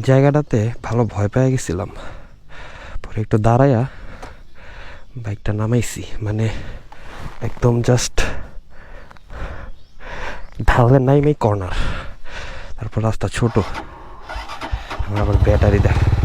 জায়গাটাতে ভালো ভয় পেয়ে গেছিলাম। পরে একটু দাঁড়াইয়া বাইকটা নামাইছি মানে একদম জাস্ট ঢালে নাইমেই কর্নার। তারপর রাস্তা ছোট। আমার আবার ব্যাটারি দেখ।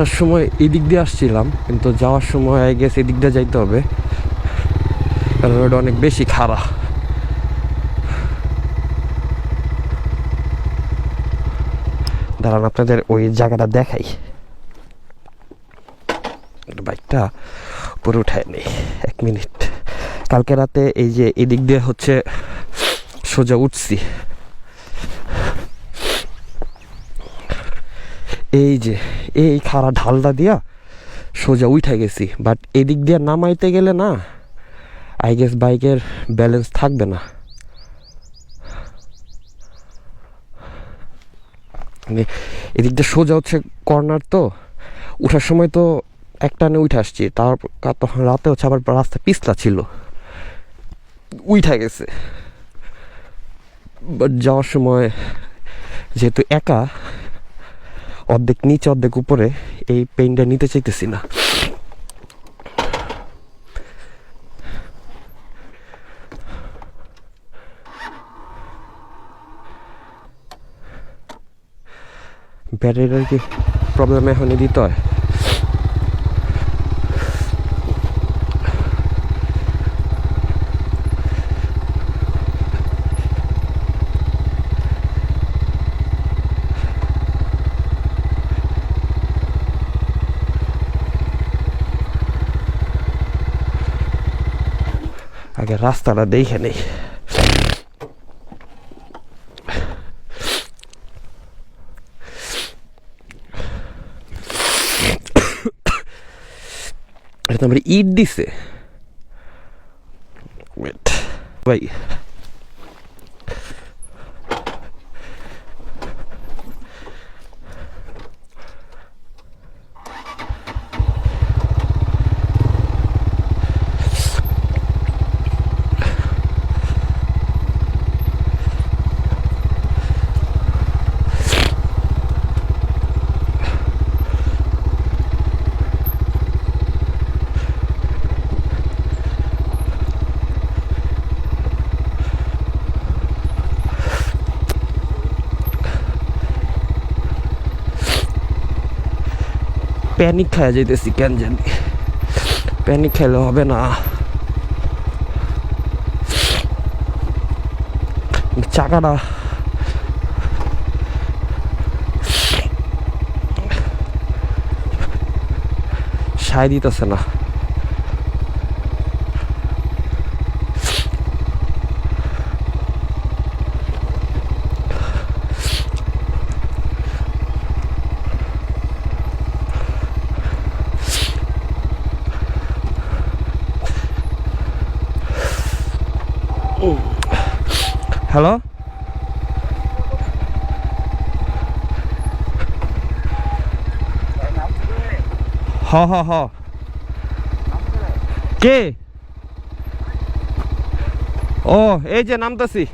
আসার সময় এদিক দিয়ে আসছিলাম, কিন্তু যাওয়ার সময় আই গেস এদিক দিয়ে যাইতে হবে। কারণ ওটা অনেক বেশি খারাপ দাঁড়ান, আপনাদের ওই জায়গাটা দেখাই। বাইকটা উপরে উঠায় নেই, এক মিনিট। কালকে রাতে এই যে এদিক দিয়ে হচ্ছে সোজা উঠছি এই যে, এই খাড়া ঢালটা দিয়া সোজা উঠে গেছি। বাট এদিক দিয়ে নামাইতে গেলে না আই গেস বাইকের ব্যালেন্স থাকবে না। মানে এদিক দিয়ে সোজা হচ্ছে কর্নার তো, উঠার সময় তো একটানে উঠে আসছি। তার তখন রাতে হচ্ছে আবার রাস্তা পিছলা ছিল। উঠা গেছে। বাট যাওয়ার সময় যেহেতু একা অর্ধেক নিচে, অর্ধেক উপরে এই পেইনটা নিতে চাইতেছি না। ব্যাটারিটার কি প্রবলেম এখনই দিতে হয়? আগে রাস্তাটা দেখে নেই। এটা তো আমার ইট দিছে। ওয়েট ভাই প্যানিক খাওয়া যাইতেছি কেন জানি। প্যানিক খেলে হবে না। চাকাটা সায় দিতেছে না। হ্যালো হ হ হ। কে? ও এই যে নামতাছি।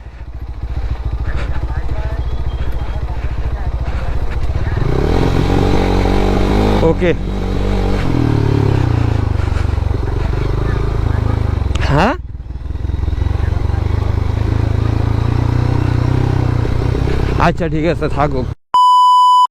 ওকে। হ্যাঁ? আচ্ছা ঠিক আছে থাকুক।